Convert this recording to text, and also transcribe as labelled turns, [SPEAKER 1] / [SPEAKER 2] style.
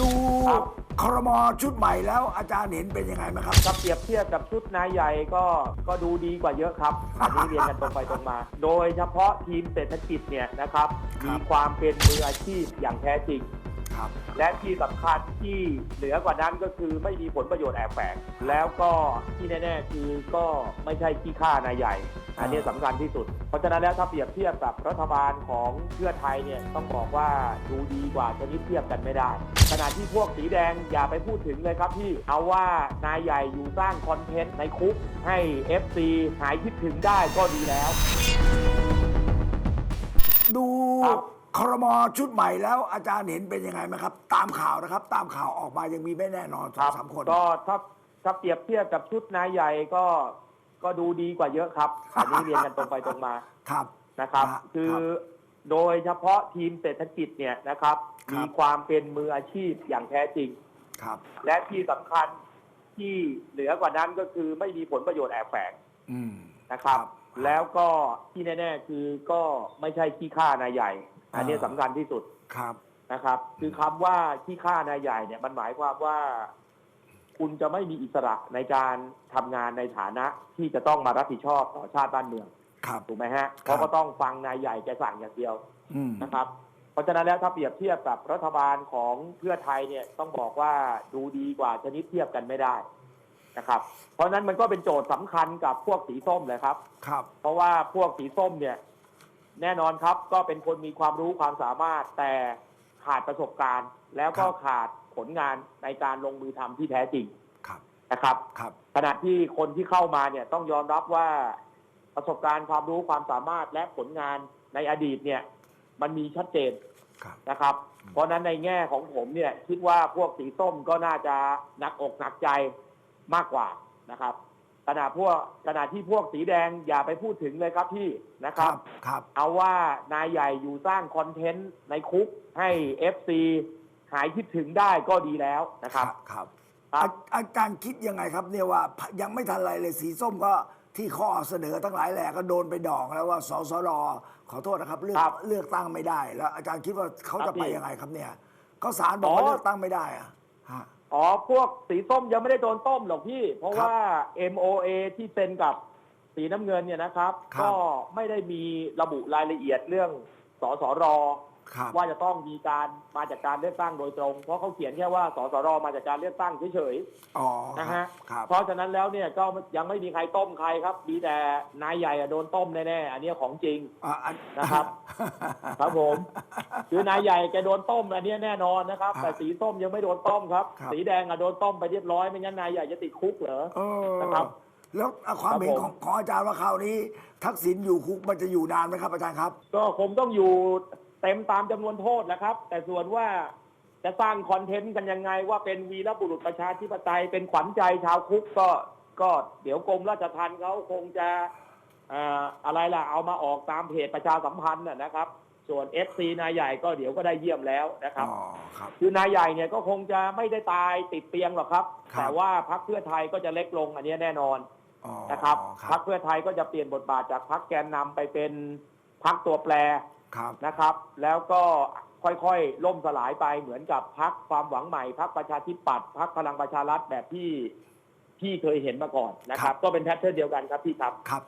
[SPEAKER 1] ดู
[SPEAKER 2] ครับ
[SPEAKER 1] ครมชุดใหม่แล้วอาจารย์เห็นเป็นยังไงไหมครับ
[SPEAKER 2] ถ้าเปรียบเทียบกับชุดนายใหญ่ก็ก็ดูดีกว่าเยอะครับ อันนี้เรียนกันตรงไปตรงมา โดยเฉพาะทีมเศรษฐกิจเนี่ยนะครับ
[SPEAKER 1] ครับ
[SPEAKER 2] มีความเป็นมืออาชีพอย่างแท้จริง
[SPEAKER 1] ครับ
[SPEAKER 2] และที่สำคัญที่เหนือกว่านั้นก็คือไม่มีผลประโยชน์แอบแฝงแล้วก็ที่แน่ๆคือก็ไม่ใช่ขี้ข้านายใหญ่ อันนี้สำคัญที่สุด เพราะฉะนั้นแล้วถ้าเปรียบเทียบกับรัฐบาลของเพื่อไทยเนี่ยต้องบอกว่าดูดีกว่าชนิดเทียบกันไม่ได้ ขณะที่พวกสีแดงอย่าไปพูดถึงเลยครับพี่เอาว่านายใหญ่อยู่สร้างคอนเทนต์ในคุกให้ FC หายคิดถึงได้ก็ดีแล้ว
[SPEAKER 1] ดู
[SPEAKER 2] ครับ
[SPEAKER 1] ครมชุดใหม่แล้วอาจารย์เห็นเป็นยังไงไหมครับ ตามข่าวนะครับ ตามข่าวออกมายังมีไม่แน่นอนสองสามคน
[SPEAKER 2] ก็ถ้าถ้าเปรียบเทียบกับชุดนายใหญ่ก็ก็ดูดีกว่าเยอะครับ อันนี้เรียนกันตรงไปตรงมา
[SPEAKER 1] ครับ
[SPEAKER 2] นะครับ
[SPEAKER 1] ครับ
[SPEAKER 2] คือโดยเฉพาะทีมเศรษฐกิจเนี่ยนะครับ
[SPEAKER 1] ครับ
[SPEAKER 2] มีความเป็นมืออาชีพอย่างแท้จริง
[SPEAKER 1] ครับ
[SPEAKER 2] และที่สำคัญที่เหนือกว่านั้นก็คือไม่มีผลประโยชน์แอบแฝง
[SPEAKER 1] อืม
[SPEAKER 2] นะครับ
[SPEAKER 1] ครับ
[SPEAKER 2] แล้วก็ที่แน่ ๆ คือก็ไม่ใช่ขี้ข้านายใหญ่ อันนี้
[SPEAKER 1] อ่า
[SPEAKER 2] สำคัญที่สุด
[SPEAKER 1] ครับ
[SPEAKER 2] นะครับ คือคำว่าขี้ข้านายใหญ่เนี่ยมันหมายความว่า คุณจะไม่มีอิสระในการทำงานในฐานะที่จะต้องมารับผิดชอบต่อชาติบ้านเมือง
[SPEAKER 1] ครับ
[SPEAKER 2] ถูกไหมฮะเพราะก็ต้องฟังนายใหญ่แกสั่งอย่างเดียว
[SPEAKER 1] อืม
[SPEAKER 2] นะครับ เพราะฉะนั้นแล้วถ้าเปรียบเทียบกับรัฐบาลของเพื่อไทยเนี่ยต้องบอกว่าดูดีกว่าชนิดเทียบกันไม่ได้นะครับ เพราะฉะนั้นมันก็เป็นโจทย์สำคัญกับพวกสีส้มเลยครับ
[SPEAKER 1] ครับ
[SPEAKER 2] เพราะว่าพวกสีส้มเนี่ย แน่นอนครับก็เป็นคนมีความรู้ความสามารถแต่ขาดประสบการณ์ แล้วก็ขาดผลงานในการลงมือทำที่แท้จริง
[SPEAKER 1] ครับ
[SPEAKER 2] นะครับ
[SPEAKER 1] ครับ
[SPEAKER 2] ขณะที่คนที่เข้ามาเนี่ยต้องยอมรับว่าประสบการณ์ความรู้ความสามารถและผลงานในอดีตเนี่ย มันมีชัดเจน
[SPEAKER 1] ครับ
[SPEAKER 2] นะครับเพราะฉะนั้นในแง่ของผมเนี่ยคิดว่าพวกสีส้มก็น่าจะหนักอกหนักใจมากกว่านะครับ ขณะพวกขณะที่พวกสีแดงอย่าไปพูดถึงเลยครับพี่นะค
[SPEAKER 1] ค
[SPEAKER 2] รั
[SPEAKER 1] รับบครับ
[SPEAKER 2] เอาว่านายใหญ่อยู่สร้างคอนเทนต์ในคุกให้ FC หายคิดถึงได้ก็ดีแล้วนะครับ
[SPEAKER 1] ครับ
[SPEAKER 2] ครับ
[SPEAKER 1] อาอาจารย์คิดยังไงครับเนี่ยว่ายังไม่ทันไรเลยสีส้มก็ที่ข้อเสนอทั้งหลายแหล่ก็โดนไปดองแล้วว่าสสรขอโทษนะครับ เลือก
[SPEAKER 2] ครับ
[SPEAKER 1] เลือกตั้งไม่ได้ แล้วอาจารย์คิดว่าเขา
[SPEAKER 2] ครั
[SPEAKER 1] จะ
[SPEAKER 2] บ
[SPEAKER 1] ไป
[SPEAKER 2] พี่
[SPEAKER 1] ยังไงครับเนี่ย ก็ศาลบอกว่า
[SPEAKER 2] อ๋อ
[SPEAKER 1] เลือกตั้งไม่ได้อะฮะ
[SPEAKER 2] อ๋อ พวกสีส้มยังไม่ได้โดนต้มหรอกพี่ เพราะ
[SPEAKER 1] ครับ
[SPEAKER 2] ว่า MOA ที่เซ็นกับสีน้ำเงินเนี่ยนะครับ
[SPEAKER 1] ครับ
[SPEAKER 2] ก็ไม่ได้มีระบุรายละเอียดเรื่องสสร
[SPEAKER 1] ครับ
[SPEAKER 2] ว่าจะต้องมีการมาจากการเลือกตั้งโดยตรง เพราะเขาเขียนแค่ว่าสสรมาจากการเลือกตั้งเฉย
[SPEAKER 1] อ๋อ
[SPEAKER 2] ๆนะฮะ
[SPEAKER 1] ครับ
[SPEAKER 2] เพราะฉะนั้นแล้วเนี่ยก็ยังไม่มีใครต้มใครครับมีแต่นายใหญ่อะโดนต้มแน่ๆอันนี้ของจริง
[SPEAKER 1] อะอัน
[SPEAKER 2] นะครับ ครับผม คือนายใหญ่แกโดนต้มอันนี้แน่นอนนะครับ
[SPEAKER 1] ครับ
[SPEAKER 2] แต่สีส้มยังไม่โดนต้มครับ
[SPEAKER 1] ครับ
[SPEAKER 2] สีแดงอะโดนต้มไปเรียบร้อยไม่งั้นนายใหญ่จะติดคุกเหรอ
[SPEAKER 1] เออ
[SPEAKER 2] นะครับ
[SPEAKER 1] แล้วความเห็น
[SPEAKER 2] ครับผม
[SPEAKER 1] ของของอาจารย์ว่าคราวนี้ ทักษิณอยู่คุกมันจะอยู่นานไหมครับอาจารย์ครับ
[SPEAKER 2] ก็คงต้องอยู่ เต็มตามจำนวนโทษแหละครับ แต่ส่วนว่าจะสร้างคอนเทนต์กันยังไง ว่าเป็นวีรบุรุษประชาธิปไตยเป็นขวัญใจชาวคุกก็ก็เดี๋ยวกรมราชทัณฑ์เขาคงจะเอ่ออะไรล่ะเอามาออกตามเพจประชาสัมพันธ์น่ะนะครับ ส่วน FC นายใหญ่ก็เดี๋ยวก็ได้เยี่ยมแล้วนะครับ
[SPEAKER 1] อ๋อครับ
[SPEAKER 2] คือนายใหญ่เนี่ยก็คงจะไม่ได้ตายติดเตียงหรอกครับ
[SPEAKER 1] ครับ
[SPEAKER 2] แต่ว่าพรรคเพื่อไทยก็จะเล็กลงอันนี้แน่นอน
[SPEAKER 1] อ๋อ
[SPEAKER 2] นะครับ
[SPEAKER 1] ค
[SPEAKER 2] พร
[SPEAKER 1] รั
[SPEAKER 2] ร
[SPEAKER 1] บ
[SPEAKER 2] คเพื่อไทยก็จะเปลี่ยนบทบาทจากพรรคแกนนำไปเป็นพรรคตัวแปร
[SPEAKER 1] ครับ
[SPEAKER 2] นะครับ แล้วก็ค่อยๆ ล่มสลายไปเหมือนกับพรรคความหวังใหม่พรรคประชาธิปัตย์พรรคพลังประชารัฐแบบที่ที่เคยเห็นมาก่อนนะครับ ก็เป็นแพทเทิร์นเดียวกันครับพี่ครับ
[SPEAKER 1] ครับ